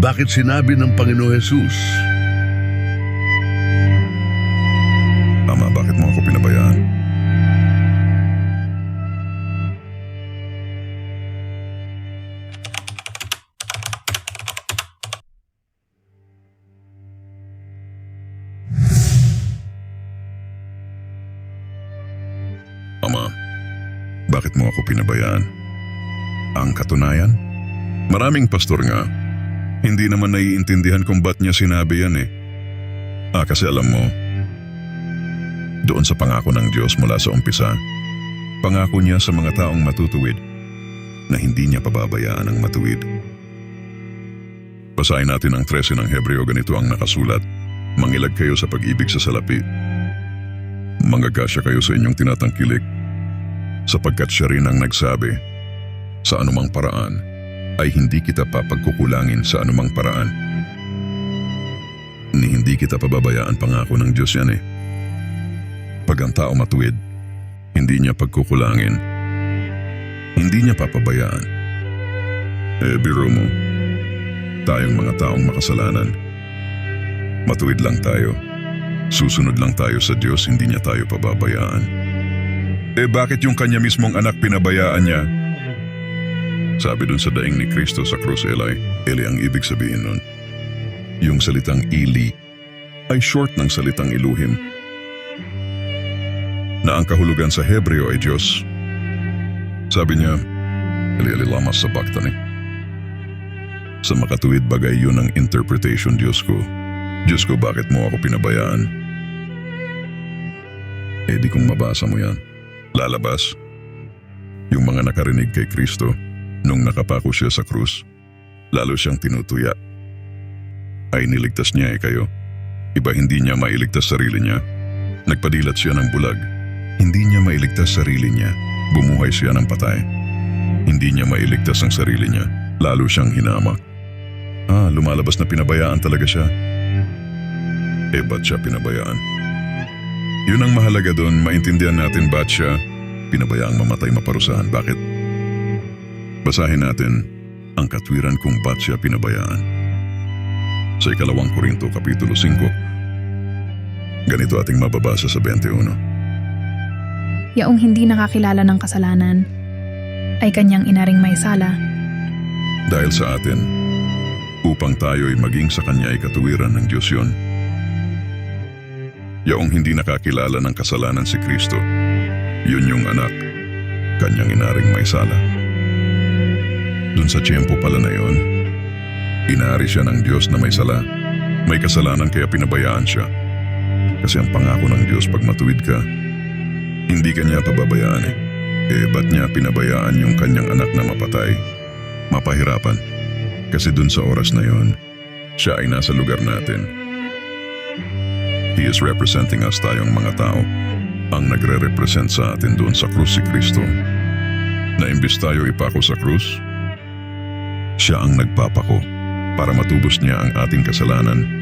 Bakit sinabi ng Panginoong Jesus? Ama, bakit mo ako pinabayaan? Ama, bakit mo ako pinabayaan? Ang katunayan? Maraming pastor nga, hindi naman naiintindihan kung ba't niya sinabi yan eh. Ah, kasi alam mo, doon sa pangako ng Diyos mula sa umpisa, pangako niya sa mga taong matutuwid na hindi niya pababayaan ang matuwid. Basahin natin ang 13 ng Hebreo ganito ang nakasulat, Mangilag kayo sa pag-ibig sa salapi. Mangagasya kayo sa inyong tinatangkilik, sapagkat siya rin ang nagsabi, sa anumang paraan ay hindi kita papagkukulangin sa anumang paraan. Ni hindi kita pababayaan pangako ng Diyos yan eh. Pag ang tao matuwid, hindi niya pagkukulangin. Hindi niya papabayaan. Eh, biro mo, tayong mga taong makasalanan. Matuwid lang tayo. Susunod lang tayo sa Diyos, hindi niya tayo pababayaan. Eh bakit yung kanya mismong anak pinabayaan niya? Sabi dun sa daing ni Kristo sa krus, Eli, Eli ang ibig sabihin nun. Yung salitang Ili ay short ng salitang Iluhim na ang kahulugan sa Hebreo ay Diyos. Sabi niya, Eli lama sa baktani. Sa makatuwid bagay yun ang interpretation Diyos ko. Diyos ko, bakit mo ako pinabayaan? Eh di kong mabasa mo yan. Lalabas. Yung mga nakarinig kay Kristo nung nakapako siya sa krus, lalo siyang tinutuya. Ay niligtas niya eh kayo. Iba hindi niya mailigtas sarili niya. Nagpadilat siya ng bulag. Hindi niya mailigtas sarili niya. Bumuhay siya ng patay. Hindi niya mailigtas ang sarili niya. Lalo siyang hinamak. Ah, lumalabas na pinabayaan talaga siya. Eh, ba't siya pinabayaan? Yun ang mahalaga doon, maintindihan natin ba't siya pinabayaang mamatay maparusahan. Bakit? Basahin natin ang katwiran kung ba't siya pinabayaan. Sa ikalawang Korinto, Kapitulo 5. Ganito ating mababasa sa 21. Yaong hindi nakakilala ng kasalanan ay kanyang inaring may sala Dahil sa atin, upang tayo ay maging sa Kanya ay katuwiran ng Diyos yun. Yaong hindi nakakilala ng kasalanan si Kristo, yun yung anak, kanyang inaring may sala. Dun sa tiyempo pala na yun, inari siya ng Diyos na may sala. May kasalanan kaya pinabayaan siya. Kasi ang pangako ng Diyos pag matuwid ka, hindi ka niya pababayaan eh. Eh, ba't niya pinabayaan yung kanyang anak na mapatay? Mapahirapan. Kasi dun sa oras na yon, siya ay nasa lugar natin. He is representing us tayong mga tao. Ang nagre-represent sa atin doon sa krus si Kristo. Na imbis tayo ipako sa krus, siya ang nagpapako para matubos niya ang ating kasalanan